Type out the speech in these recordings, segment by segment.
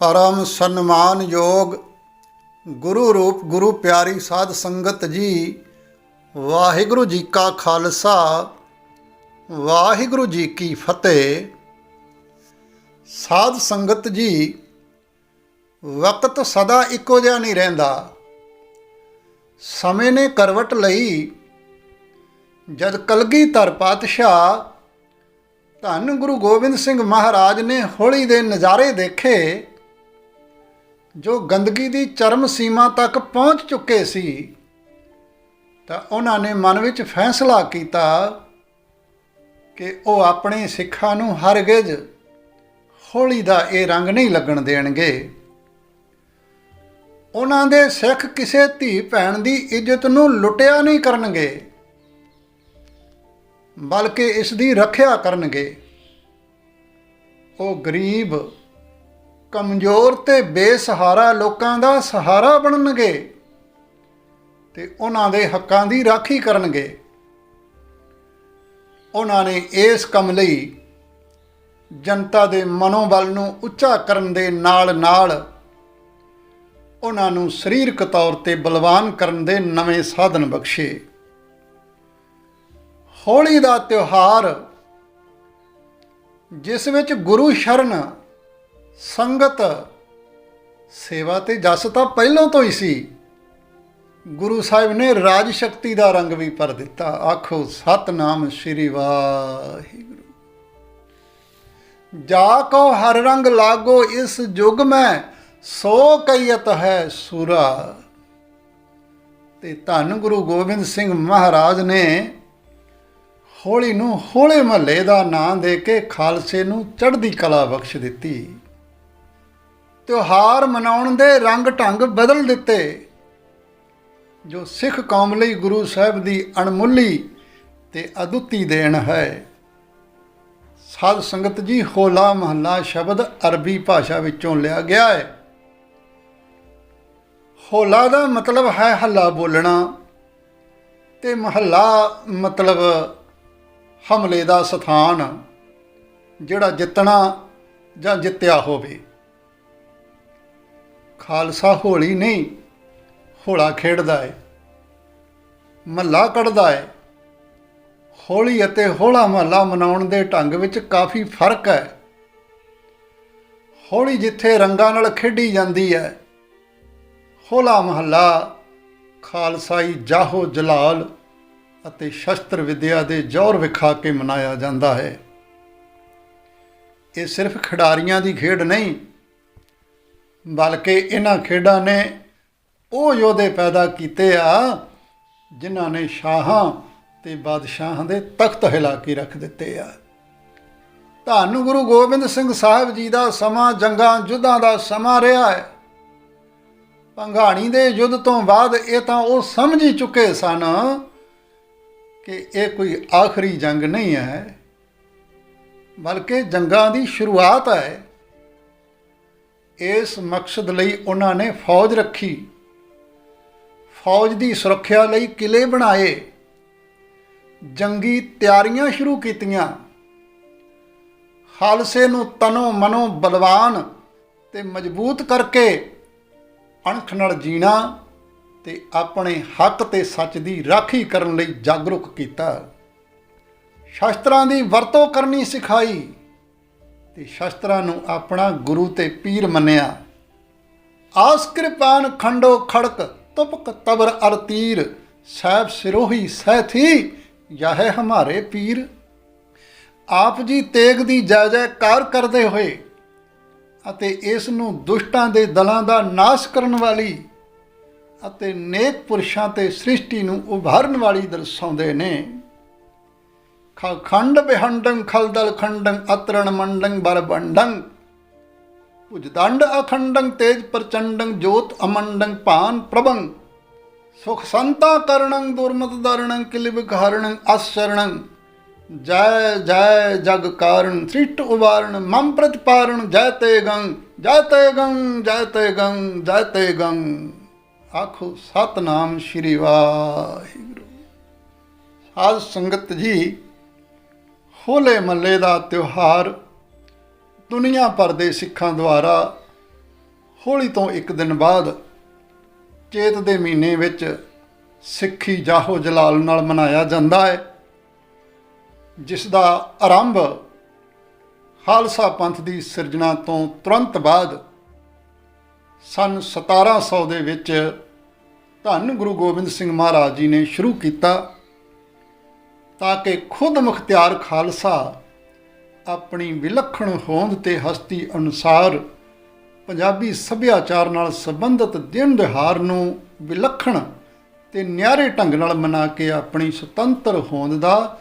ਪਰਮ ਸਨਮਾਨ ਯੋਗ ਗੁਰੂ ਰੂਪ, ਗੁਰੂ ਪਿਆਰੀ ਸਾਧ ਸੰਗਤ ਜੀ, ਵਾਹਿਗੁਰੂ ਜੀ ਕਾ ਖਾਲਸਾ, ਵਾਹਿਗੁਰੂ ਜੀ ਕੀ ਫਤਿਹ। ਸਾਧ ਸੰਗਤ ਜੀ, ਵਕਤ ਸਦਾ ਇੱਕੋ ਜਿਹਾ ਨਹੀਂ ਰਹਿੰਦਾ। ਸਮੇਂ ਨੇ ਕਰਵਟ ਲਈ, ਜਦ ਕਲਗੀਧਰ ਪਾਤਸ਼ਾਹ, ਧੰਨ ਗੁਰੂ ਗੋਬਿੰਦ ਸਿੰਘ ਮਹਾਰਾਜ ਨੇ ਹੋਲੀ ਦੇ ਨਜ਼ਾਰੇ ਦੇਖੇ ਜੋ ਗੰਦਗੀ ਦੀ ਚਰਮ ਸੀਮਾ ਤੱਕ ਪਹੁੰਚ ਚੁੱਕੇ ਸੀ, ਤਾਂ ਉਹਨਾਂ ਨੇ ਮਨ ਵਿੱਚ ਫੈਸਲਾ ਕੀਤਾ ਕਿ ਉਹ ਆਪਣੇ ਸਿੱਖਾਂ ਨੂੰ ਹਰਗਿਜ਼ ਹੋਲੀ ਦਾ ਇਹ ਰੰਗ ਨਹੀਂ ਲੱਗਣ ਦੇਣਗੇ। ਉਹਨਾਂ ਦੇ ਸਿੱਖ ਕਿਸੇ ਧੀ ਭੈਣ ਦੀ ਇੱਜ਼ਤ ਨੂੰ ਲੁੱਟਿਆ ਨਹੀਂ ਕਰਨਗੇ, ਬਲਕਿ ਇਸ ਦੀ ਰੱਖਿਆ ਕਰਨਗੇ। ਉਹ ਗਰੀਬ ਕਮਜ਼ੋਰ ਤੇ ਬੇਸਹਾਰਾ ਲੋਕਾਂ ਦਾ ਸਹਾਰਾ ਬਣਨਗੇ ਤੇ ਉਹਨਾਂ ਦੇ ਹੱਕਾਂ ਦੀ ਰਾਖੀ ਕਰਨਗੇ। ਉਹਨਾਂ ਨੇ ਇਸ ਕੰਮ ਲਈ ਜਨਤਾ ਦੇ ਮਨੋਬਲ ਨੂੰ ਉੱਚਾ ਕਰਨ ਦੇ ਨਾਲ ਨਾਲ ਉਹਨਾਂ ਨੂੰ ਸਰੀਰਕ ਤੌਰ ਤੇ ਬਲਵਾਨ ਕਰਨ ਦੇ ਨਵੇਂ ਸਾਧਨ ਬਖਸ਼ੇ। ਹੋਲੀ ਦਾ ਤਿਉਹਾਰ, ਜਿਸ ਵਿੱਚ ਗੁਰੂ ਸ਼ਰਨ ਸੰਗਤ ਸੇਵਾ ਤੇ ਜਸ ਤਾਂ ਪਹਿਲਾਂ ਤੋਂ ਹੀ ਸੀ। ਗੁਰੂ ਸਾਹਿਬ ਨੇ ਰਾਜ ਸ਼ਕਤੀ ਦਾ ਰੰਗ ਵੀ ਭਰ ਦਿੱਤਾ। ਆਖੋ, ਸਤਨਾਮ ਸ੍ਰੀ ਵਾਹਿਗੁਰੂ। ਜਾ ਕੋ ਹਰ ਰੰਗ ਲਾਗੋ, ਇਸ ਯੁਗ ਮੈਂ ਸੋ ਕਈਤ ਹੈ ਸੂਰਾ। ਤੇ ਧੰਨ ਗੁਰੂ ਗੋਬਿੰਦ ਸਿੰਘ ਮਹਾਰਾਜ ਨੇ ਹੋਲੀ ਨੂੰ ਹੋਲੇ ਮਹੱਲੇ ਦਾ ਨਾਂ ਦੇ ਕੇ ਖਾਲਸੇ ਨੂੰ ਚੜ੍ਹਦੀ ਕਲਾ ਬਖਸ਼ ਦਿੱਤੀ। ਤਿਉਹਾਰ ਮਨਾਉਣ ਦੇ ਰੰਗ ਢੰਗ ਬਦਲ ਦਿੱਤੇ। ਜੋ ਸਿੱਖ ਕੌਮ ਲਈ ਗੁਰੂ ਸਾਹਿਬ ਦੀ ਅਣਮੁੱਲੀ ਤੇ ਅਦੁੱਤੀ ਦੇਣ ਹੈ। ਸਾਧ ਸੰਗਤ ਜੀ, ਹੋਲਾ ਮਹੱਲਾ ਸ਼ਬਦ ਅਰਬੀ ਭਾਸ਼ਾ ਵਿੱਚੋਂ ਲਿਆ ਗਿਆ ਹੈ। ਹੋਲਾ ਦਾ ਮਤਲਬ ਹੈ ਹੱਲਾ ਬੋਲਣਾ ਤੇ ਮਹੱਲਾ ਮਤਲਬ ਹਮਲੇ ਦਾ ਸਥਾਨ, ਜਿਹੜਾ ਜਿੱਤਣਾ ਜਾਂ ਜਿੱਤਿਆ ਹੋਵੇ। ਖਾਲਸਾ ਹੋਲੀ ਨਹੀਂ, ਹੋਲਾ ਖੇਡਦਾ ਹੈ ਮਹੱਲਾ ਕੱਢਦਾ ਹੈ ਹੋਲੀ ਅਤੇ ਹੋਲਾ ਮਹੱਲਾ ਮਨਾਉਣ ਦੇ ਢੰਗ ਵਿੱਚ ਕਾਫੀ ਫ਼ਰਕ ਹੈ। ਹੋਲੀ ਜਿੱਥੇ ਰੰਗਾਂ ਨਾਲ ਖੇਡੀ ਜਾਂਦੀ ਹੈ, ਹੋਲਾ ਮਹੱਲਾ ਖਾਲਸਾਈ ਜਾਹੋ ਜਲਾਲ ਅਤੇ ਸ਼ਸਤਰ ਵਿਦਿਆ ਦੇ ਜੋਰ ਵਿਖਾ ਕੇ ਮਨਾਇਆ ਜਾਂਦਾ ਹੈ। ਇਹ ਸਿਰਫ ਖਿਡਾਰੀਆਂ ਦੀ ਖੇਡ ਨਹੀਂ ਬਲਕਿ ਇਹਨਾਂ ਖੇਡਾਂ ਨੇ ਉਹ ਯੋਧੇ ਪੈਦਾ ਕੀਤੇ ਆ, ਜਿਨ੍ਹਾਂ ਨੇ ਸ਼ਾਹਾਂ ਤੇ ਬਾਦਸ਼ਾਹਾਂ ਦੇ ਤਖਤ ਹਿਲਾ ਕੇ ਰੱਖ ਦਿੱਤੇ ਆ। ਧੰਨ ਗੁਰੂ ਗੋਬਿੰਦ ਸਿੰਘ ਸਾਹਿਬ ਜੀ ਦਾ ਸਮਾਂ ਜੰਗਾਂ ਯੁੱਧਾਂ ਦਾ ਸਮਾਂ ਰਿਹਾ ਹੈ। ਪੰਘਾਣੀ ਦੇ ਯੁੱਧ ਤੋਂ ਬਾਅਦ ਇਹ ਤਾਂ ਉਹ ਸਮਝ ਹੀ ਚੁੱਕੇ ਸਨ ਕਿ ਇਹ ਕੋਈ ਆਖਰੀ ਜੰਗ ਨਹੀਂ ਹੈ, ਬਲਕਿ ਜੰਗਾਂ ਦੀ ਸ਼ੁਰੂਆਤ ਹੈ। ਇਸ ਮਕਸਦ ਲਈ ਉਹਨਾਂ ਨੇ ਫੌਜ ਰੱਖੀ। ਫੌਜ ਦੀ ਸੁਰੱਖਿਆ ਲਈ ਕਿਲੇ ਬਣਾਏ। ਜੰਗੀ ਤਿਆਰੀਆਂ ਸ਼ੁਰੂ ਕੀਤੀਆਂ। ਖਾਲਸੇ ਨੂੰ ਤਨੋ ਮਨੋ ਬਲਵਾਨ ਤੇ ਮਜ਼ਬੂਤ ਕਰਕੇ ਅਣਖ ਨਾਲ ਜੀਣਾ ਤੇ ਆਪਣੇ ਹੱਕ ਤੇ ਸੱਚ ਦੀ ਰਾਖੀ ਕਰਨ ਲਈ ਜਾਗਰੂਕ ਕੀਤਾ। ਸ਼ਸਤਰਾਂ ਦੀ ਵਰਤੋਂ ਕਰਨੀ ਸਿਖਾਈ। ਤੇ ਸ਼ਸਤਰਾਂ ਨੂੰ ਆਪਣਾ ਗੁਰੂ ਤੇ ਪੀਰ ਮੰਨਿਆ। ਆਸ ਕਿਰਪਾਨ ਖੰਡੋ ਖੜਕ, ਤੁਪਕ ਤਬਰ ਅਰ ਤੀਰ ਸਾਹਿਬ ਸਿਰੋਹੀ ਸਹਿਥੀ ਯਹ ਹੈ ਹਮਾਰੇ ਪੀਰ। ਆਪ ਜੀ ਤੇਗ ਦੀ ਜੈ ਜੈਕਾਰ ਕਰਦੇ ਹੋਏ ਅਤੇ ਇਸ ਨੂੰ ਦੁਸ਼ਟਾਂ ਦੇ ਦਲਾਂ ਦਾ ਨਾਸ਼ ਕਰਨ ਵਾਲੀ ਅਤੇ ਨੇਕ ਪੁਰਸ਼ਾਂ ਤੇ ਸ੍ਰਿਸ਼ਟੀ ਨੂੰ ਉਭਾਰਨ ਵਾਲੀ ਦਰਸਾਉਂਦੇ ਨੇ। ਖੰਡ ਬਿਹੰਡੰ, ਖਲਦਲ ਖੰਡੰ, ਅਤਰਣ ਮੰਡੰ ਬਰਬੰਡੰ ਭੁਜਦੰਡ ਅਖੰਡੰ, ਤੇਜ ਪ੍ਰਚੰਡੰ, ਜੋਤ ਅਮੰਡੰ, ਭਾਨ ਪ੍ਰਭੰ। ਸੁਖ ਸੰਤਾ ਕਰਣੰ ਦੁਰਮਤ ਦਰਣੰ ਕਿਲਿਬ ਘਾਰਣੰ ਅਸਰਣੰ ਜੈ ਜੈ ਜਗ ਕਾਰਣ ਸ੍ਰਿਸ਼ਟ ਉਵਾਰਣ ਮਮ ਪ੍ਰਤਿਪਾਰਣ ਜੈ ਤੇ ਗੰ, ਜੈ ਤੇ ਗੰ, ਜੈ ਤੇ ਗੰ, ਜੈ ਤੇ ਗੰ। ਆਖੋ, ਸਤਨਾਮ ਸ਼੍ਰੀ ਵਾਹਿਗੁਰੂ। ਸਾਧ ਸੰਗਤ ਜੀ ਹੋਲੇ ਮੱਲੇ ਦਾ ਤਿਉਹਾਰ ਦੁਨੀਆ ਭਰ ਦੇ ਸਿੱਖਾਂ ਦੁਆਰਾ ਹੋਲੀ ਤੋਂ ਇੱਕ ਦਿਨ ਬਾਅਦ ਚੇਤ ਦੇ ਮਹੀਨੇ ਵਿੱਚ ਸਿੱਖੀ ਜਾਹੋ ਜਲਾਲ ਨਾਲ ਮਨਾਇਆ ਜਾਂਦਾ ਹੈ, ਜਿਸ ਦਾ ਆਰੰਭ ਖਾਲਸਾ ਪੰਥ ਦੀ ਸਿਰਜਣਾ ਤੋਂ ਤੁਰੰਤ ਬਾਅਦ ਸਨ 1700 ਦੇ ਵਿੱਚ ਧੰਨ ਗੁਰੂ ਗੋਬਿੰਦ ਸਿੰਘ ਮਹਾਰਾਜ ਜੀ ਨੇ ਸ਼ੁਰੂ ਕੀਤਾ। ਤਾਂ ਕਿ ਖੁਦ ਮੁਖਤਿਆਰ ਖਾਲਸਾ ਆਪਣੀ ਵਿਲੱਖਣ ਹੋਂਦ ਤੇ ਹਸਤੀ ਅਨੁਸਾਰ ਪੰਜਾਬੀ ਸੱਭਿਆਚਾਰ ਨਾਲ ਸੰਬੰਧਿਤ ਦਿਨ ਦਿਹਾਰ ਨੂੰ ਵਿਲੱਖਣ ਤੇ ਨਿਆਰੇ ਢੰਗ ਨਾਲ ਮਨਾ ਕੇ ਆਪਣੀ ਸੁਤੰਤਰ ਹੋਂਦ ਦਾ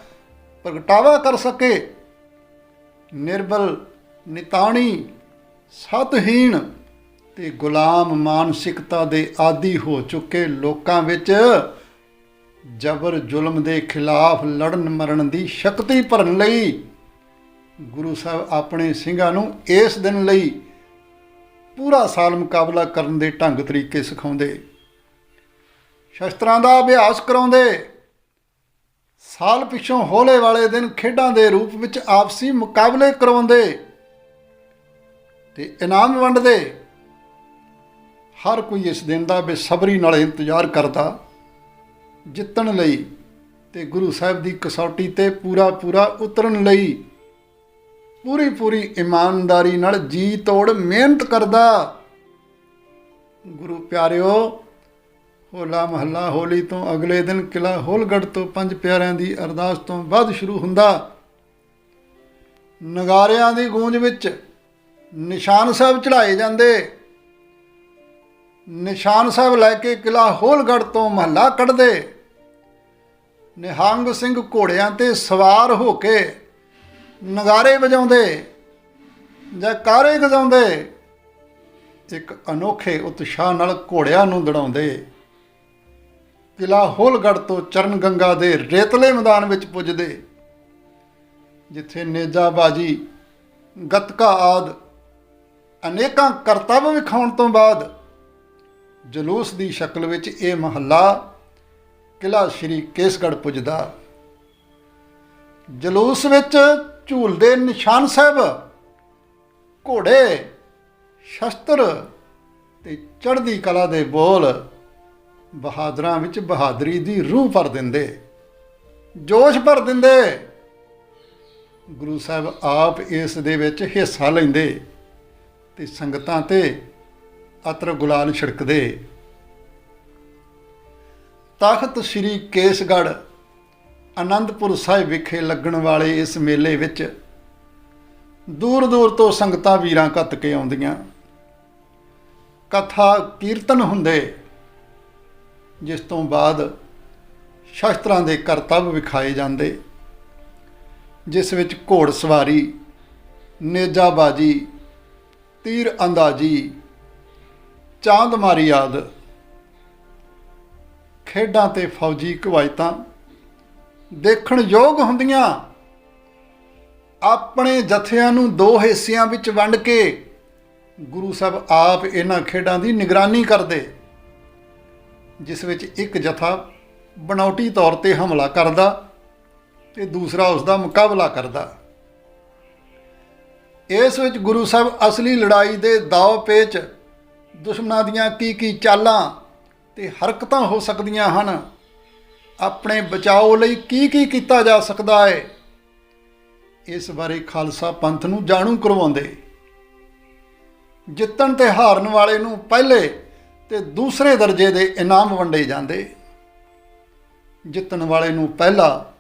ਪ੍ਰਗਟਾਵਾ ਕਰ ਸਕੇ। ਨਿਰਬਲ, ਨਿਤਾਣੀ, ਸਤਹੀਣ ਤੇ ਗੁਲਾਮ ਮਾਨਸਿਕਤਾ ਦੇ ਆਦੀ ਹੋ ਚੁੱਕੇ ਲੋਕਾਂ ਵਿੱਚ ਜਬਰ ਜ਼ੁਲਮ ਦੇ ਖਿਲਾਫ ਲੜਨ ਮਰਨ ਦੀ ਸ਼ਕਤੀ ਭਰਨ ਲਈ ਗੁਰੂ ਸਾਹਿਬ ਆਪਣੇ ਸਿੰਘਾਂ ਨੂੰ ਇਸ ਦਿਨ ਲਈ ਪੂਰਾ ਸਾਲ ਮੁਕਾਬਲਾ ਕਰਨ ਦੇ ਢੰਗ ਤਰੀਕੇ ਸਿਖਾਉਂਦੇ, ਸ਼ਸਤਰਾਂ ਦਾ ਅਭਿਆਸ ਕਰਾਉਂਦੇ, ਸਾਲ ਪਿਛੋਂ ਹੋਲੇ ਵਾਲੇ ਦਿਨ ਖੇਡਾਂ ਦੇ ਰੂਪ ਵਿੱਚ ਆਪਸੀ ਮੁਕਾਬਲੇ ਕਰਵਾਉਂਦੇ ਤੇ ਇਨਾਮ ਵੰਡਦੇ। ਹਰ ਕੋਈ ਇਸ ਦਿਨ ਦਾ ਬੇਸਬਰੀ ਨਾਲ ਇੰਤਜ਼ਾਰ ਕਰਦਾ। ਜਿੱਤਣ ਲਈ ਤੇ ਗੁਰੂ ਸਾਹਿਬ ਦੀ ਕਸੌਟੀ ਤੇ ਪੂਰਾ ਪੂਰਾ ਉਤਰਨ ਲਈ ਪੂਰੀ ਪੂਰੀ ਇਮਾਨਦਾਰੀ ਨਾਲ ਜੀ ਤੋੜ ਮਿਹਨਤ ਕਰਦਾ। ਗੁਰੂ ਪਿਆਰਿਓ, ਹੋਲਾ ਮਹੱਲਾ ਹੋਲੀ ਤੋਂ ਅਗਲੇ ਦਿਨ ਕਿਲਾ ਹੋਲਗੜ ਤੋਂ ਪੰਜ ਪਿਆਰਿਆਂ ਦੀ ਅਰਦਾਸ ਤੋਂ ਬਾਅਦ ਸ਼ੁਰੂ ਹੁੰਦਾ। ਨਗਾਰਿਆਂ ਦੀ ਗੂੰਜ ਵਿੱਚ ਨਿਸ਼ਾਨ ਸਾਹਿਬ ਚੜਾਏ ਜਾਂਦੇ। ਨਿਸ਼ਾਨ ਸਾਹਿਬ ਲੈ ਕੇ ਕਿਲਾ ਹੋਲਗੜ ਤੋਂ ਮਹੱਲਾ ਕੱਢਦੇ। ਨਿਹੰਗ ਸਿੰਘ ਘੋੜਿਆਂ ਤੇ ਸਵਾਰ ਹੋ ਕੇ ਨਗਾਰੇ ਵਜਾਉਂਦੇ ਜਾਂ ਕਾਰੇ ਗਜਾਉਂਦੇ, ਇੱਕ ਅਨੋਖੇ ਉਤਸ਼ਾਹ ਨਾਲ ਘੋੜਿਆਂ ਨੂੰ ਦੜਾਉਂਦੇ। ਕਿਲਾ ਹੋਲਗੜ ਤੋਂ ਚਰਨ ਗੰਗਾ ਦੇ ਰੇਤਲੇ ਮੈਦਾਨ ਵਿੱਚ ਪੁੱਜਦੇ, ਜਿੱਥੇ ਨੇਜਾਬਾਜ਼ੀ, ਗਤਕਾ ਆਦ ਅਨੇਕਾਂ ਕਰਤੱਵ ਵਿਖਾਉਣ ਤੋਂ ਬਾਅਦ ਜਲੂਸ ਦੀ ਸ਼ਕਲ ਵਿੱਚ ਇਹ ਮਹੱਲਾ ਕਿਲਾ ਸ਼੍ਰੀ ਕੇਸਗੜ੍ਹ ਪੁੱਜਦਾ। ਜਲੂਸ ਵਿੱਚ ਝੂਲਦੇ ਨਿਸ਼ਾਨ ਸਾਹਿਬ, ਘੋੜੇ, ਸ਼ਸਤਰ ਤੇ ਚੜ੍ਹਦੀ ਕਲਾ ਦੇ ਬੋਲ ਬਹਾਦਰਾਂ ਵਿੱਚ ਬਹਾਦਰੀ ਦੀ ਰੂਹ ਭਰ ਦਿੰਦੇ, ਜੋਸ਼ ਭਰ ਦਿੰਦੇ। ਗੁਰੂ ਸਾਹਿਬ ਆਪ ਇਸ ਦੇ ਵਿੱਚ ਹਿੱਸਾ ਲੈਂਦੇ ਤੇ ਸੰਗਤਾਂ ਤੇ ਅਤਰ ਗੁਲਾਲ ਛਿੜਕਦੇ। ਤਖਤ ਸ੍ਰੀ ਕੇਸਗੜ੍ਹ ਆਨੰਦਪੁਰ ਸਾਹਿਬ ਵਿਖੇ ਲੱਗਣ ਵਾਲੇ ਇਸ ਮੇਲੇ ਵਿੱਚ ਦੂਰ ਦੂਰ ਤੋਂ ਸੰਗਤਾਂ ਵੀਰਾਂ ਕੱਤ ਕੇ ਆਉਂਦੀਆਂ। ਕਥਾ ਕੀਰਤਨ ਹੁੰਦੇ, ਜਿਸ ਤੋਂ ਬਾਅਦ ਸ਼ਸਤਰਾਂ ਦੇ ਕਰਤੱਵ ਵਿਖਾਏ ਜਾਂਦੇ, ਜਿਸ ਵਿੱਚ ਘੋੜ ਸਵਾਰੀ, ਨੇਜਾਬਾਜੀ, ਤੀਰ ਅੰਦਾਜ਼ੀ, ਚਾਂਦ ਮਾਰੀ ਆਦਿ ਖੇਡਾਂ ਤੇ ਫੌਜੀ ਕਵਾਇਤਾਂ ਦੇਖਣ ਯੋਗ ਹੁੰਦੀਆਂ। ਆਪਣੇ ਜਥਿਆਂ ਨੂੰ ਦੋ ਹਿੱਸਿਆਂ ਵਿੱਚ ਵੰਡ ਕੇ ਗੁਰੂ ਸਾਹਿਬ ਆਪ ਇਹਨਾਂ ਖੇਡਾਂ ਦੀ ਨਿਗਰਾਨੀ ਕਰਦੇ। ਜਿਸ ਵਿੱਚ ਇੱਕ ਜਥਾ ਬਣਾਉਟੀ ਤੌਰ ਤੇ ਹਮਲਾ ਕਰਦਾ ਤੇ ਦੂਸਰਾ ਉਸ ਦਾ ਮੁਕਾਬਲਾ ਕਰਦਾ। ਇਸ ਵਿੱਚ ਗੁਰੂ ਸਾਹਿਬ ਅਸਲੀ ਲੜਾਈ ਦੇ ਦਾਅ ਪੇਚ ਦੁਸ਼ਮਣਾਂ ਦੀਆਂ ਕੀ ਕੀ ਚਾਲਾਂ ਤੇ ਹਰਕਤਾਂ ਹੋ ਸਕਦੀਆਂ ਹਨ। ਆਪਣੇ ਬਚਾਓ ਲਈ ਕੀ ਕੀ ਕੀਤਾ ਜਾ ਸਕਦਾ ਹੈ ਇਸ ਬਾਰੇ ਖਾਲਸਾ ਪੰਥ ਨੂੰ ਜਾਣੂ ਕਰਵਾਉਂਦੇ। ਜਿੱਤਣ ਤੇ ਹਾਰਨ ਵਾਲੇ ਨੂੰ ਪਹਿਲੇ ਤੇ ਦੂਸਰੇ ਦਰਜੇ ਦੇ ਇਨਾਮ ਵੰਡੇ ਜਾਂਦੇ। ਜਿੱਤਣ ਵਾਲੇ ਨੂੰ ਪਹਿਲਾ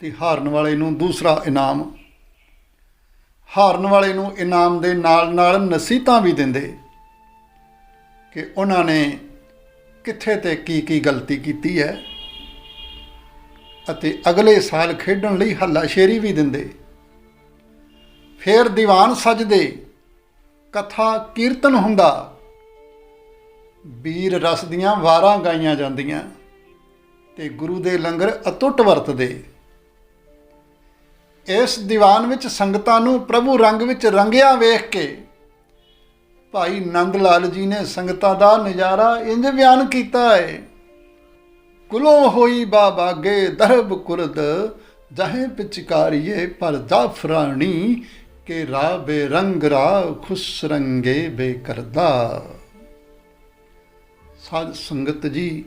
ਤੇ ਹਾਰਨ ਵਾਲੇ ਨੂੰ ਦੂਸਰਾ ਇਨਾਮ। ਹਾਰਨ ਵਾਲੇ ਨੂੰ ਇਨਾਮ ਦੇ ਨਾਲ ਨਾਲ ਨਸੀਤਾਂ ਵੀ ਦਿੰਦੇ। ਕਿ ਉਹਨਾਂ ਨੇ ਕਿੱਥੇ ਤੇ ਕੀ ਕੀ ਗਲਤੀ ਕੀਤੀ ਹੈ? ਅਤੇ ਅਗਲੇ ਸਾਲ ਖੇਡਣ ਲਈ ਹੱਲਾਸ਼ੇਰੀ ਵੀ ਦਿੰਦੇ। ਫਿਰ ਦੀਵਾਨ ਸਜਦੇ। ਕਥਾ ਕੀਰਤਨ ਹੁੰਦਾ। ਵੀਰ ਰਸ ਦੀਆਂ ਵਾਰਾਂ ਗਾਈਆਂ ਜਾਂਦੀਆਂ ਤੇ ਗੁਰੂ ਦੇ ਲੰਗਰ ਅਤੁੱਟ ਵਰਤਦੇ। ਇਸ ਦੀਵਾਨ ਵਿੱਚ ਸੰਗਤਾਂ ਨੂੰ ਪ੍ਰਭੂ ਰੰਗ ਵਿੱਚ ਰੰਗਿਆ ਵੇਖ ਕੇ ਭਾਈ ਨੰਦ ਲਾਲ ਜੀ ਨੇ ਸੰਗਤਾਂ ਦਾ ਨਜ਼ਾਰਾ ਇੰਜ ਬਿਆਨ ਕੀਤਾ ਹੈ ਕੁਲੋ ਹੋਈ ਬਾਬਾਗੇ ਦਰਬ ਕੁਰਦ, ਜਹੇ ਪਿਚਕਾਰੀਏ ਪਰ ਜਾਫਰਾਣੀ ਕੇ ਰਾ ਬੇਰੰਗ ਰਾ ਖੁਸ ਰੰਗੇ ਬੇਕਰਦਾ। ਸਾਧ ਸੰਗਤ ਜੀ,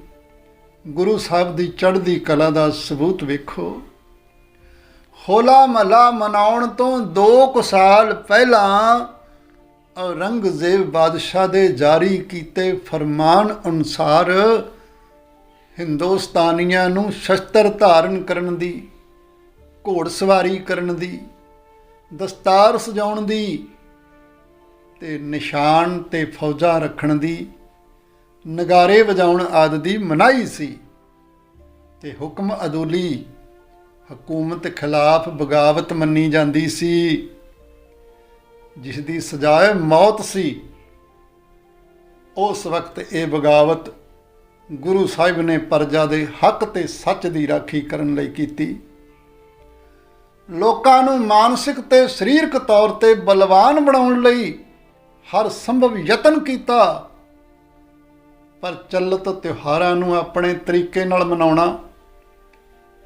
ਗੁਰੂ ਸਾਹਿਬ ਦੀ ਚੜ੍ਹਦੀ ਕਲਾ ਦਾ ਸਬੂਤ ਵੇਖੋ। ਹੋਲਾ ਮਲਾ ਮਨਾਉਣ ਤੋਂ 2 ਕੁ ਸਾਲ ਪਹਿਲਾਂ ਔਰੰਗਜ਼ੇਬ ਬਾਦਸ਼ਾਹ ਦੇ ਜਾਰੀ ਕੀਤੇ ਫਰਮਾਨ ਅਨੁਸਾਰ ਹਿੰਦੁਸਤਾਨੀਆਂ ਨੂੰ ਸ਼ਸਤਰ ਧਾਰਨ ਕਰਨ ਦੀ ਘੋੜਸਵਾਰੀ ਕਰਨ ਦੀ, ਦਸਤਾਰ ਸਜਾਉਣ ਦੀ ਤੇ ਨਿਸ਼ਾਨ ਤੇ ਫੌਜਾਂ ਰੱਖਣ ਦੀ, ਨਗਾਰੇ ਵਜਾਉਣ ਆਦਿ ਦੀ ਮਨਾਹੀ ਸੀ। ਤੇ ਹੁਕਮ ਅਦੂਲੀ ਹਕੂਮਤ ਖਿਲਾਫ ਬਗਾਵਤ ਮੰਨੀ ਜਾਂਦੀ ਸੀ। ਜਿਸ ਦੀ ਸਜਾਏ ਮੌਤ ਸੀ, ਉਸ ਵਕਤ ਇਹ ਬਗਾਵਤ ਗੁਰੂ ਸਾਹਿਬ ਨੇ ਪਰਜਾ ਦੇ ਹੱਕ ਤੇ ਸੱਚ ਦੀ ਰਾਖੀ ਕਰਨ ਲਈ ਕੀਤੀ। ਲੋਕਾਂ ਨੂੰ ਮਾਨਸਿਕ ਤੇ ਸਰੀਰਕ ਤੌਰ ਤੇ ਬਲਵਾਨ ਬਣਾਉਣ ਲਈ ਹਰ ਸੰਭਵ ਯਤਨ ਕੀਤਾ, ਪਰ ਚੱਲਤ ਤਿਉਹਾਰਾਂ ਨੂੰ ਆਪਣੇ ਤਰੀਕੇ ਨਾਲ ਮਨਾਉਣਾ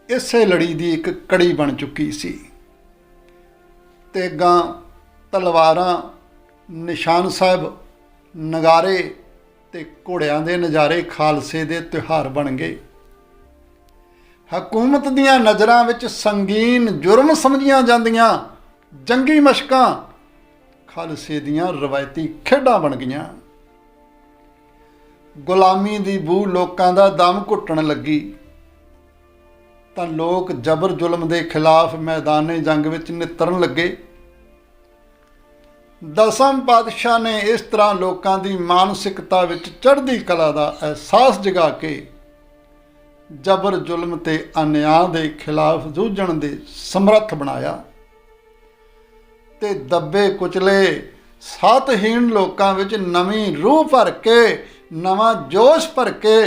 ਇਸੇ ਲੜੀ ਦੀ ਇੱਕ ਕੜੀ ਬਣ ਚੁੱਕੀ ਸੀ। ਤੇਗਾਂ ਤਲਵਾਰਾਂ, ਨਿਸ਼ਾਨ ਸਾਹਿਬ, ਨਗਾਰੇ ਤੇ ਘੋੜਿਆਂ ਦੇ ਨਜ਼ਾਰੇ ਖਾਲਸੇ ਦੇ ਤਿਉਹਾਰ ਬਣ ਗਏ। ਹਕੂਮਤ ਦੀਆਂ ਨਜ਼ਰਾਂ ਵਿੱਚ ਸੰਗੀਨ ਜੁਰਮ ਸਮਝੀਆਂ ਜਾਂਦੀਆਂ, ਜੰਗੀ ਮਸ਼ਕਾਂ, ਖਾਲਸੇ ਦੀਆਂ ਰਵਾਇਤੀ ਖੇਡਾਂ ਬਣ ਗਈਆਂ। ਗੁਲਾਮੀ ਦੀ ਬੂ ਲੋਕਾਂ ਦਾ ਦਮ ਘੁੱਟਣ ਲੱਗੀ। ਤਾਂ ਲੋਕ ਜ਼ਬਰ ਜ਼ੁਲਮ ਦੇ ਖਿਲਾਫ ਮੈਦਾਨੇ ਜੰਗ ਵਿੱਚ ਨਿਤਰਨ ਲੱਗੇ। ਦਸਮ ਪਾਤਸ਼ਾਹ ਨੇ ਇਸ ਤਰ੍ਹਾਂ ਲੋਕਾਂ ਦੀ ਮਾਨਸਿਕਤਾ ਵਿੱਚ ਚੜ੍ਹਦੀ ਕਲਾ ਦਾ ਅਹਿਸਾਸ ਜਗਾ ਕੇ ਜ਼ਬਰ ਜ਼ੁਲਮ ਤੇ ਅਨਿਆਂ ਦੇ ਖਿਲਾਫ ਜੂਝਣ ਦੇ ਸਮਰੱਥ ਬਣਾਇਆ ਤੇ ਦੱਬੇ ਕੁਚਲੇ ਸਾਤਹੀਣ ਲੋਕਾਂ ਵਿੱਚ ਨਵੀਂ ਰੂਹ ਭਰ ਕੇ, ਨਵਾਂ ਜੋਸ਼ ਭਰ ਕੇ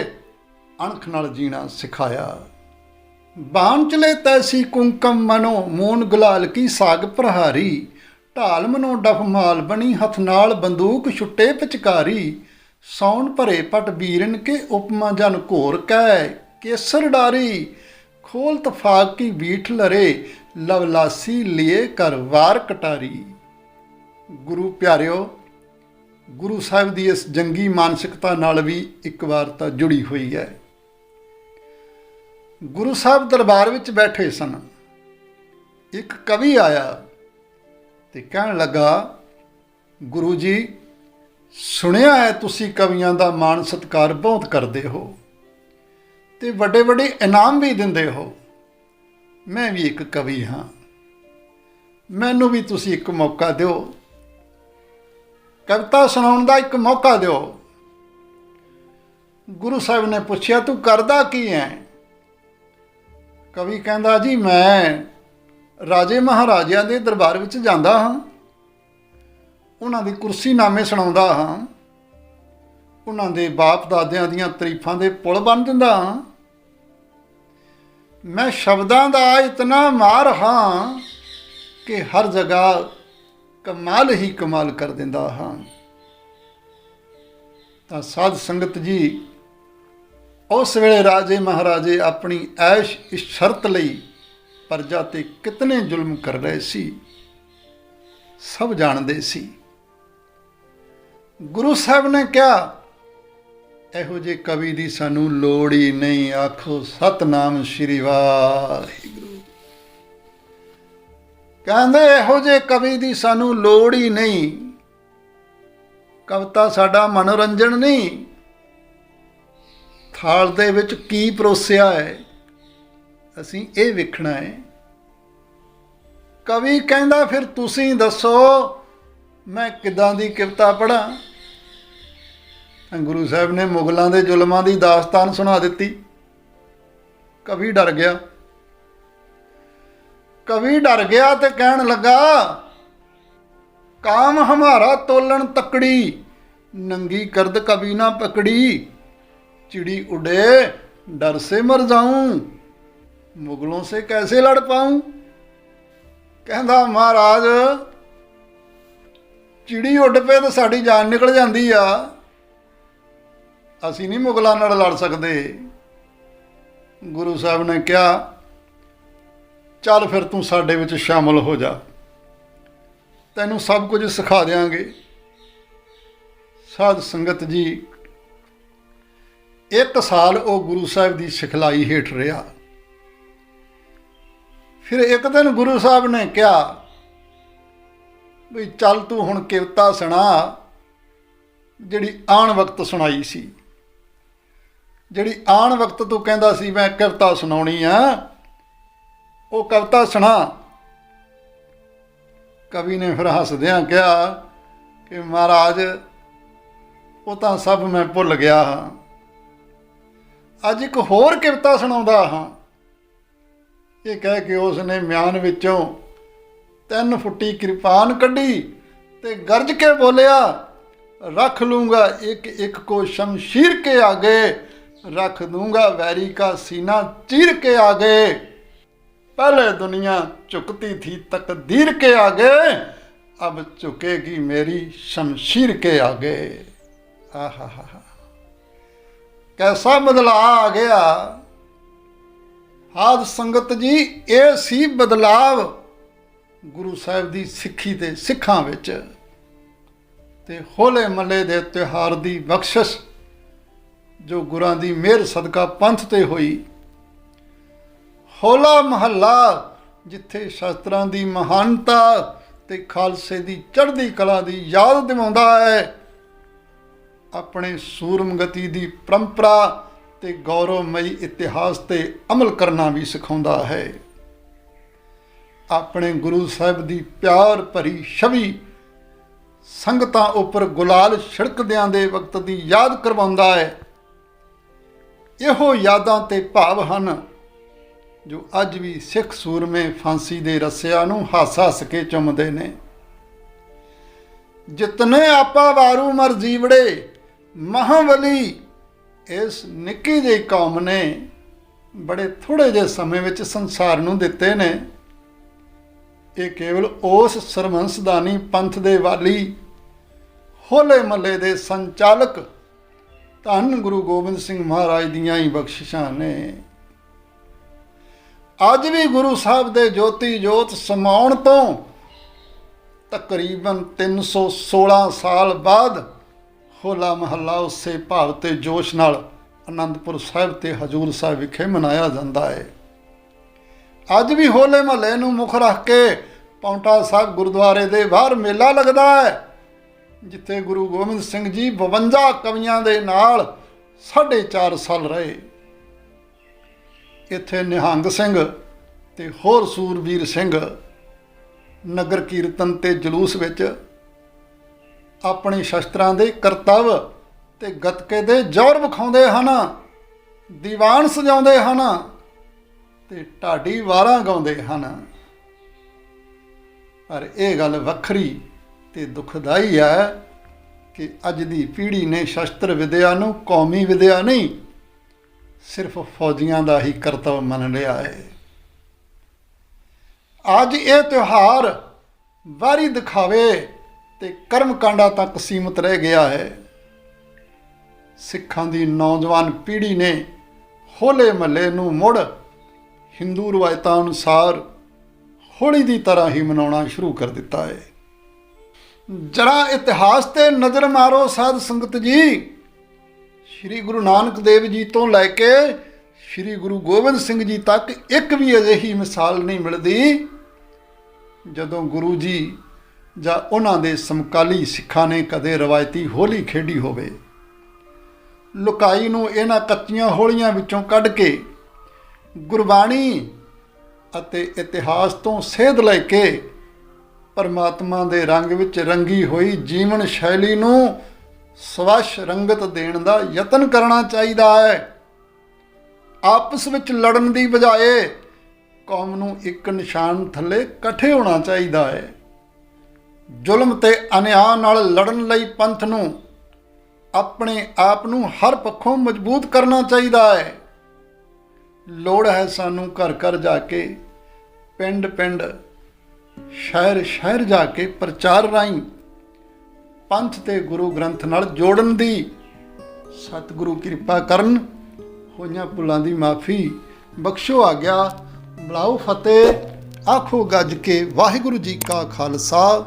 ਅਣਖ ਨਾਲ ਜੀਣਾ ਸਿਖਾਇਆ। ਬਾਣ ਚਲੇ ਤੈਸੀ ਕੁੰਕਮ ਮਨੋ, ਮੂਨ ਗੁਲਾਲ ਕੀ ਸਾਗ ਪ੍ਰਹਾਰੀ ਢਾਲ ਮਨੋ ਡਫ ਮਾਲ ਬਣੀ, ਹੱਥ ਨਾਲ ਬੰਦੂਕ ਛੁੱਟੇ ਪਿਚਕਾਰੀ। ਸੌਣ ਭਰੇ ਪਟ ਬੀਰਨ ਕੇ ਉਪਮਾ ਜਨ ਘੋਰ ਕੈ, ਕੇਸਰ ਡਾਰੀ, ਖੋਲ ਤਫਾਕ ਕੀ ਬੀਠ ਲਰੇ, ਲਵਲਾਸੀ ਲਿਏ ਕਰ ਵਾਰ ਕਟਾਰੀ। ਗੁਰੂ ਪਿਆਰਿਓ, ਗੁਰੂ ਸਾਹਿਬ ਦੀ ਇਸ ਜੰਗੀ ਮਾਨਸਿਕਤਾ ਨਾਲ ਵੀ ਇੱਕ ਵਾਰ ਤਾਂ ਜੁੜੀ ਹੋਈ ਹੈ। ਗੁਰੂ ਸਾਹਿਬ ਦਰਬਾਰ ਵਿੱਚ ਬੈਠੇ ਸਨ। ਇੱਕ ਕਵੀ ਆਇਆ ਤੇ ਕਹਿਣ ਲੱਗਾ, ਗੁਰੂ ਜੀ, ਸੁਣਿਆ ਹੈ ਤੁਸੀਂ ਕਵੀਆਂ ਦਾ ਮਾਣ ਸਤਿਕਾਰ ਬਹੁਤ ਕਰਦੇ ਹੋ ਤੇ ਵੱਡੇ ਵੱਡੇ ਇਨਾਮ ਵੀ ਦਿੰਦੇ ਹੋ। ਮੈਂ ਵੀ ਇੱਕ ਕਵੀ ਹਾਂ। ਮੈਨੂੰ ਵੀ ਤੁਸੀਂ ਇੱਕ ਮੌਕਾ ਦਿਓ। ਕਵਿਤਾ ਸੁਣਾਉਣ ਦਾ ਇੱਕ ਮੌਕਾ ਦਿਓ। ਗੁਰੂ ਸਾਹਿਬ ਨੇ ਪੁੱਛਿਆ, ਤੂੰ ਕਰਦਾ ਕੀ ਹੈ? ਕਵੀ ਕਹਿੰਦਾ, ਜੀ, ਮੈਂ ਰਾਜੇ ਮਹਾਰਾਜਿਆਂ ਦੇ ਦਰਬਾਰ ਵਿੱਚ ਜਾਂਦਾ ਹਾਂ। ਉਹਨਾਂ ਦੀ ਕੁਰਸੀ ਨਾਮੇ ਸੁਣਾਉਂਦਾ ਹਾਂ। ਉਹਨਾਂ ਦੇ ਬਾਪ ਦਾਦਿਆਂ ਦੀਆਂ ਤਾਰੀਫਾਂ ਦੇ ਪੁਲ ਬਣ ਦਿੰਦਾ ਹਾਂ। ਮੈਂ ਸ਼ਬਦਾਂ ਦਾ ਇਤਨਾ ਮਾਰ ਹਾਂ ਕਿ ਹਰ ਜਗ੍ਹਾ ਕਮਾਲ ਹੀ ਕਮਾਲ ਕਰ ਦਿੰਦਾ ਹਾਂ। ਤਾਂ ਸਾਧ ਸੰਗਤ ਜੀ, ਉਸ ਵੇਲੇ ਰਾਜੇ ਮਹਾਰਾਜੇ ਆਪਣੀ ਐਸ਼ ਇਸ ਸ਼ਰਤ ਲਈ ਪਰਜਾ ਤੇ ਕਿਤਨੇ ਜ਼ੁਲਮ ਕਰ ਰਹੇ ਸੀ, ਸਭ ਜਾਣਦੇ ਸੀ। ਗੁਰੂ ਸਾਹਿਬ ਨੇ ਕਿਹਾ, ਇਹੋ ਜੇ ਕਵੀ ਦੀ ਸਾਨੂੰ ਲੋੜ ਹੀ ਨਹੀਂ, ਆਖੋ ਸਤਨਾਮ ਸ਼੍ਰੀ ਵਾਹਿਗੁਰੂ। ਕਹਿੰਦੇ, ਇਹੋ ਜੇ ਕਵੀ ਦੀ ਸਾਨੂੰ ਲੋੜ ਹੀ ਨਹੀਂ। ਕਵਿਤਾ ਸਾਡਾ ਮਨੋਰੰਜਨ ਨਹੀਂ। ਥਾਲ ਦੇ ਵਿੱਚ ਕੀ ਪਰੋਸਿਆ ਹੈ? ਅਸੀਂ ਇਹ ਵੇਖਣਾ ਹੈ। ਕਵੀ ਕਹਿੰਦਾ, ਫਿਰ ਤੁਸੀਂ ਦੱਸੋ, ਮੈਂ ਕਿਦਾਂ ਦੀ ਕਿਵਤਾ ਪੜਾਂ ਗੁਰੂ ਸਾਹਿਬ ਨੇ ਮੁਗਲਾਂ ਦੇ ਜ਼ੁਲਮਾਂ ਦੀ ਦਾਸਤਾਨ ਸੁਣਾ ਦਿੱਤੀ। ਕਵੀ ਡਰ ਗਿਆ। ਕਵੀ ਡਰ ਗਿਆ ਤੇ ਕਹਿਣ ਲੱਗਾ, ਕਾਮ ਹਮਾਰਾ ਤੋਲਣ ਤਕੜੀ, ਨੰਗੀ ਕਰਦ ਕਵੀ ਨਾ ਪਕੜੀ, ਚਿੜੀ ਉਡੇ, ਡਰ ਸੇ ਮਰ ਜਾਉਂ ਮੁਗਲੋਂ ਸੇ ਕੈਸੇ ਲੜ ਪਾऊं ਕਹਿੰਦਾ, ਮਹਾਰਾਜ, ਚਿੜੀ ਉੱਡ ਪਏ ਤਾਂ ਸਾਡੀ ਜਾਨ ਨਿਕਲ ਜਾਂਦੀ ਆ। ਅਸੀਂ ਨਹੀਂ ਮੁਗਲਾਂ ਨਾਲ ਲੜ ਸਕਦੇ। ਗੁਰੂ ਸਾਹਿਬ ਨੇ ਕਿਹਾ, ਚੱਲ ਫਿਰ ਤੂੰ ਸਾਡੇ ਵਿੱਚ ਸ਼ਾਮਲ ਹੋ ਜਾ। ਤੈਨੂੰ ਸਭ ਕੁਝ ਸਿਖਾ ਦਿਆਂਗੇ। ਸਾਧ ਸੰਗਤ ਜੀ, ਇੱਕ ਸਾਲ ਉਹ ਗੁਰੂ ਸਾਹਿਬ ਦੀ ਸਿਖਲਾਈ ਹੇਠ ਰਿਹਾ। ਫਿਰ ਇੱਕ ਦਿਨ ਗੁਰੂ ਸਾਹਿਬ ਨੇ ਕਿਹਾ ਵੀ ਚੱਲ ਤੂੰ ਹੁਣ ਕਿਵਤਾ ਸੁਣਾ, ਜਿਹੜੀ ਆਣ ਵਕਤ ਸੁਣਾਈ ਸੀ। ਜਿਹੜੀ ਆਣ ਵਕਤ ਤੂੰ ਕਹਿੰਦਾ ਸੀ, ਮੈਂ ਕਵਿਤਾ ਸੁਣਾਉਣੀ ਆ, ਉਹ ਕਵਿਤਾ ਸੁਣਾ। ਕਵੀ ਨੇ ਫਿਰ ਹੱਸਦਿਆਂ ਕਿਹਾ ਕਿ ਮਹਾਰਾਜ, ਉਹ ਤਾਂ ਸਭ ਮੈਂ ਭੁੱਲ ਗਿਆ ਹਾਂ। ਅੱਜ ਇੱਕ ਹੋਰ ਕਵਿਤਾ ਸੁਣਾਉਂਦਾ ਹਾਂ। ਇਹ ਕਹਿ ਕੇ ਉਸ ਨੇ ਮਿਆਨ ਵਿੱਚੋਂ ਤਿੰਨ ਫੁੱਟੀ ਕਿਰਪਾਨ ਕੱਢੀ ਤੇ ਗਰਜ ਕੇ ਬੋਲਿਆ ਰੱਖ ਲੂੰਗਾ ਇੱਕ ਇੱਕ ਕੋ ਸ਼ਮਸ਼ੀਰ ਕੇ ਆਗੇ ਰੱਖ ਦੂੰਗਾ ਵੈਰੀ का सीना चीर के आगे पहले दुनिया झुकती थी तकदीर के आगे अब झुकेगी मेरी शमशीर के आगे आहा हा हा कैसा बदलाव आ गया ਹਾਦ ਸੰਗਤ ਜੀ, ਇਹ ਸੀ ਬਦਲਾਵ ਗੁਰੂ ਸਾਹਿਬ ਦੀ ਸਿੱਖੀ ਤੇ ਸਿੱਖਾਂ ਵਿੱਚ ਤੇ ਹੋਲੇ ਮੱਲੇ ਦੇ ਤਿਉਹਾਰ ਦੀ ਬਖਸ਼ਿਸ਼ ਜੋ ਗੁਰਾਂ ਦੀ ਮਿਹਰ ਸਦਕਾ ਪੰਥ ਤੇ ਹੋਈ। ਹੋਲਾ ਮਹੱਲਾ ਜਿੱਥੇ ਸ਼ਾਸਤਰਾਂ ਦੀ ਮਹਾਨਤਾ ਤੇ ਖਾਲਸੇ ਦੀ ਚੜ੍ਹਦੀ ਕਲਾ ਦੀ ਯਾਦ ਦਿਵਾਉਂਦਾ ਹੈ, ਆਪਣੇ ਸੂਰਮਗਤੀ ਦੀ ਪਰੰਪਰਾ ਤੇ ਗੌਰਵਮਈ ਇਤਿਹਾਸ ਤੇ ਅਮਲ ਕਰਨਾ ਵੀ ਸਿਖਾਉਂਦਾ ਹੈ। ਆਪਣੇ ਗੁਰੂ ਸਾਹਿਬ ਦੀ ਪਿਆਰ ਭਰੀ ਛਵੀ ਸੰਗਤਾਂ ਉੱਪਰ ਗੁਲਾਲ ਛਿੜਕਦਿਆਂ ਦੇ ਵਕਤ ਦੀ ਯਾਦ ਕਰਵਾਉਂਦਾ ਹੈ। ਇਹੋ ਯਾਦਾਂ ਤੇ ਭਾਵ ਹਨ ਜੋ ਅੱਜ ਵੀ ਸਿੱਖ ਸੂਰਮੇ ਫਾਂਸੀ ਦੇ ਰੱਸਿਆਂ ਨੂੰ ਹੱਸ ਹੱਸ ਕੇ ਚੁੰਮਦੇ ਨੇ। ਜਿਤਨੇ ਆਪਾ ਵਾਰੂ ਮਰ ਜੀਵੜੇ ਮਹਾਵਲੀ ਇਸ ਨਿੱਕੀ ਜਿਹੀ ਕੌਮ ਨੇ ਬੜੇ ਥੋੜੇ ਜਿਹੇ ਸਮੇਂ ਵਿੱਚ ਸੰਸਾਰ ਨੂੰ ਦਿੱਤੇ ਨੇ। ਇਹ ਕੇਵਲ ਉਸ ਸਰਵੰਸਦਾਨੀ ਪੰਥ ਦੇ ਵਾਲੀ ਹੋਲੇ ਮੱਲੇ ਦੇ ਸੰਚਾਲਕ ਧੰਨ ਗੁਰੂ ਗੋਬਿੰਦ ਸਿੰਘ ਮਹਾਰਾਜ ਦੀਆਂ ਹੀ ਬਖਸ਼ਿਸ਼ਾਂ ਨੇ। ਅੱਜ ਵੀ ਗੁਰੂ ਸਾਹਿਬ ਦੇ ਜੋਤੀ ਜੋਤ ਸਮਾਉਣ ਤੋਂ ਤਕਰੀਬਨ 316 ਸਾਲ ਬਾਅਦ ਹੋਲਾ ਮਹੱਲਾ ਉਸੇ ਭਾਵ ਤੇ ਜੋਸ਼ ਨਾਲ ਅਨੰਦਪੁਰ ਸਾਹਿਬ ਤੇ ਹਜੂਰ ਸਾਹਿਬ ਵਿਖੇ ਮਨਾਇਆ ਜਾਂਦਾ ਹੈ। ਅੱਜ ਵੀ ਹੋਲੇ ਮਹੱਲੇ ਨੂੰ ਮੁੱਖ ਰੱਖ ਕੇ ਪੌਂਟਾ ਸਾਹਿਬ ਗੁਰਦੁਆਰੇ ਦੇ ਬਾਹਰ ਮੇਲਾ ਲੱਗਦਾ ਹੈ, ਜਿੱਥੇ ਗੁਰੂ ਗੋਬਿੰਦ ਸਿੰਘ ਜੀ 52 ਕਵੀਆਂ ਦੇ ਨਾਲ 4.5 ਸਾਲ ਰਹੇ। ਇੱਥੇ ਨਿਹੰਗ ਸਿੰਘ ਤੇ ਹੋਰ ਸੂਰਬੀਰ ਸਿੰਘ ਨਗਰ ਕੀਰਤਨ ਤੇ ਜਲੂਸ ਵਿੱਚ ਆਪਣੇ ਸ਼ਸਤਰਾਂ ਦੇ ਕਰਤੱਵ ਤੇ ਗਤਕੇ ਦੇ ਜੋਰ ਵਿਖਾਉਂਦੇ ਹਨ, ਦੀਵਾਨ ਸਜਾਉਂਦੇ ਹਨ ਤੇ ਢਾਡੀ ਵਾਰਾਂ ਗਾਉਂਦੇ ਹਨ। ਪਰ ਇਹ ਗੱਲ ਵੱਖਰੀ ਤੇ ਦੁਖਦਾਈ ਹੈ ਕਿ ਅੱਜ ਦੀ ਪੀੜ੍ਹੀ ਨੇ ਸ਼ਸਤਰ ਵਿਦਿਆ ਨੂੰ ਕੌਮੀ ਵਿਦਿਆ ਨਹੀਂ, ਸਿਰਫ ਫੌਜੀਆਂ ਦਾ ਹੀ ਕਰਤੱਵ ਮੰਨ ਲਿਆ ਹੈ। ਅੱਜ ਇਹ ਤਿਉਹਾਰ ਵਾਰੀ ਦਿਖਾਵੇ ਤੇ ਕਰਮ ਕਾਂਡਾ ਤੱਕ ਸੀਮਤ ਰਹਿ ਗਿਆ ਹੈ। ਸਿੱਖਾਂ ਦੀ ਨੌਜਵਾਨ ਪੀੜ੍ਹੀ ਨੇ ਹੋਲੇ ਮਹੱਲੇ ਨੂੰ ਮੁੜ ਹਿੰਦੂ ਰਵਾਇਤਾਂ ਅਨੁਸਾਰ ਹੋਲੀ ਦੀ ਤਰ੍ਹਾਂ ਹੀ ਮਨਾਉਣਾ ਸ਼ੁਰੂ ਕਰ ਦਿੱਤਾ ਹੈ। ਜਰਾ ਇਤਿਹਾਸ ਤੇ ਨਜ਼ਰ ਮਾਰੋ ਸਾਧ ਸੰਗਤ ਜੀ। ਸ੍ਰੀ ਗੁਰੂ ਨਾਨਕ ਦੇਵ ਜੀ ਤੋਂ ਲੈ ਕੇ ਸ੍ਰੀ ਗੁਰੂ ਗੋਬਿੰਦ ਸਿੰਘ ਜੀ ਤੱਕ ਇੱਕ ਵੀ ਅਜਿਹੀ ਮਿਸਾਲ ਨਹੀਂ ਮਿਲਦੀ। ਜਦੋਂ ਗੁਰੂ ਜੀ ਜਾਂ ਉਹਨਾਂ ਦੇ ਸਮਕਾਲੀ ਸਿੱਖਾਂ ਨੇ ਕਦੇ ਰਵਾਇਤੀ ਹੋਲੀ ਖੇਡੀ ਹੋਵੇ। ਲੁਕਾਈ ਨੂੰ ਇਹਨਾਂ ਕੱਚੀਆਂ ਹੋਲੀਆਂ ਵਿੱਚੋਂ ਕੱਢ ਕੇ ਗੁਰਬਾਣੀ ਅਤੇ ਇਤਿਹਾਸ ਤੋਂ ਸੇਧ ਲੈ ਕੇ ਪਰਮਾਤਮਾ ਦੇ ਰੰਗ ਵਿੱਚ ਰੰਗੀ ਹੋਈ ਜੀਵਨ ਸ਼ੈਲੀ ਨੂੰ ਸਵੱਛ ਰੰਗਤ ਦੇਣ ਦਾ ਯਤਨ ਕਰਨਾ ਚਾਹੀਦਾ ਹੈ। ਆਪਸ ਵਿੱਚ ਲੜਨ ਦੀ ਬਜਾਏ ਕੌਮ ਨੂੰ ਇੱਕ ਨਿਸ਼ਾਨ ਥੱਲੇ ਇਕੱਠੇ ਹੋਣਾ ਚਾਹੀਦਾ ਹੈ। ਜ਼ੁਲਮ ਤੇ ਅਨਿਆਂ ਨਾਲ ਲੜਨ ਲਈ ਪੰਥ ਨੂੰ ਆਪਣੇ ਆਪ ਨੂੰ ਹਰ ਪੱਖੋਂ ਮਜ਼ਬੂਤ ਕਰਨਾ ਚਾਹੀਦਾ ਹੈ। ਲੋੜ ਹੈ ਸਾਨੂੰ ਘਰ ਘਰ ਜਾ ਕੇ, ਪਿੰਡ ਪਿੰਡ, ਸ਼ਹਿਰ ਸ਼ਹਿਰ ਜਾ ਕੇ ਪ੍ਰਚਾਰ ਰਾਹੀਂ ਪੰਥ ਤੇ ਗੁਰੂ ਗ੍ਰੰਥ ਨਾਲ ਜੋੜਨ ਦੀ ਸਤਿਗੁਰੂ ਕਿਰਪਾ ਕਰਨ। ਹੋਈਆਂ ਭੁੱਲਾਂ ਦੀ ਮਾਫੀ ਬਖਸ਼ੋ ਆ ਗਿਆ। ਬਲਾਉ ਫਤਿਹ, ਆਖੋ ਗੱਜ ਕੇ ਵਾਹਿਗੁਰੂ ਜੀ ਕਾ ਖਾਲਸਾ।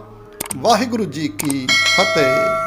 ਵਾਹਿਗੁਰੂ ਜੀ ਕੀ ਫਤਿਹ।